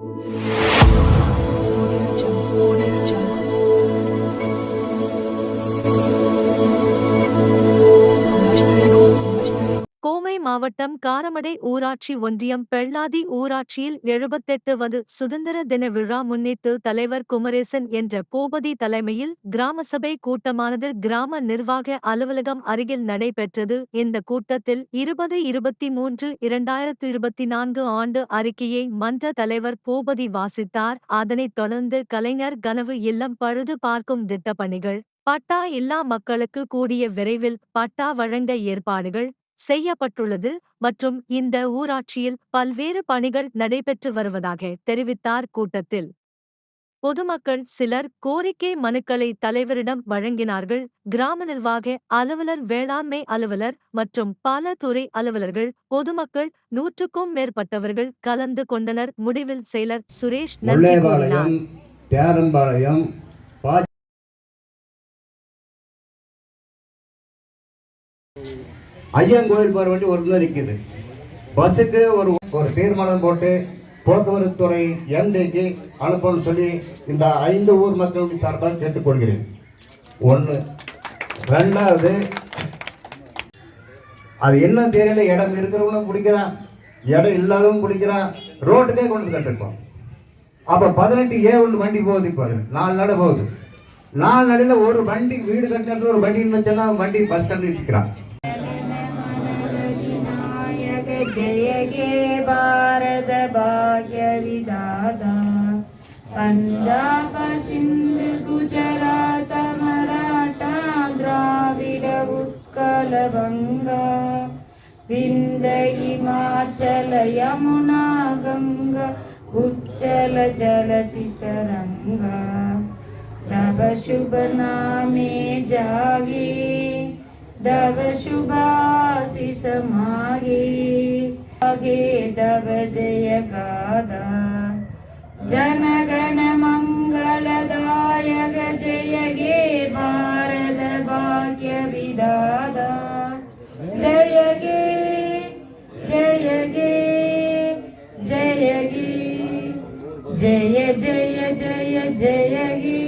Thank you. மாவட்டம் காரமடை ஊராட்சி ஒன்றியம் பெள்ளாதி ஊராட்சியில் எழுபத்தெட்டுவது சுதந்திர தின விழா முன்னிட்டு தலைவர் குமரேசன் என்ற பூபதி தலைமையில் கிராம சபை கூட்டமானது கிராம நிர்வாக அலுவலகம் அருகில் நடைபெற்றது. இந்த கூட்டத்தில் இருபது இருபத்தி மூன்று இரண்டாயிரத்து இருபத்தி நான்கு ஆண்டு அறிக்கையை மன்ற தலைவர் பூபதி வாசித்தார். அதனைத் தொடர்ந்து கலைஞர் கனவு இல்லம் பழுது பார்க்கும் திட்டப்பணிகள் பட்டா இல்லா மக்களுக்கு கூடிய விரைவில் பட்டா வழங்க ஏற்பாடுகள் செய்யப்பட்டுள்ளது மற்றும் இந்த ஊராட்சியில் பல்வேறு பணிகள் நடைபெற்று வருவதாக தெரிவித்தார் கூட்டத்தில். பொதுமக்கள் சிலர் கோரிக்கை மனுக்களை தலைவரிடம் வழங்கினார்கள். கிராம நிர்வாக அலுவலர் வேளாண்மை அலுவலர் மற்றும் பல துறை அலுவலர்கள் பொதுமக்கள் நூற்றுக்கும் மேற்பட்டவர்கள் கலந்து கொண்டனர். முடிவில் செயலர் சுரேஷ் நன்றி கூறினார். ஐயங்கோயில் ஐயன் போகிற வண்டி ஒரு தான் நிற்குது பஸ்ஸுக்கு ஒரு ஒரு தீர்மானம் போட்டு போக்குவரத்து துறை என்டிக்கு அனுப்பணும்னு சொல்லி இந்த ஐந்து ஊர் மக்களுடைய சார்பாக கேட்டுக்கொள்கிறேன். ஒன்று ரெண்டாவது அது என்ன தெரியல இடம் இருக்கிறவனும் பிடிக்கிறான் இடம் இல்லாதவன் பிடிக்கிறான் ரோட்டுக்கே கொண்டு வந்து அப்போ பதினெட்டு ஏ ஒன்று வண்டி போகுது இப்போ அது. நாலு நட போகுது. நாலு நடையில் ஒரு வண்டி வீடு கட்டினது ஒரு வண்டி வச்சோன்னா வண்டி பஸ் ஸ்டாண்ட் நிற்கிறான். जय गे भारत भाग्य विधाता पञ्जाब सिन्ध गुजरात मराठा द्राविड उत्कल बङ्गा विन्द हिमाचल यमुना गङ्गा उच्चल जलसि तरङ्गा तव शुभ नामे जागे दव शुभाशिष गेद जय गादा जनगण मङ्गलदायक जयगे जय गे जय गे जय गे। जय जय जय जय जयगि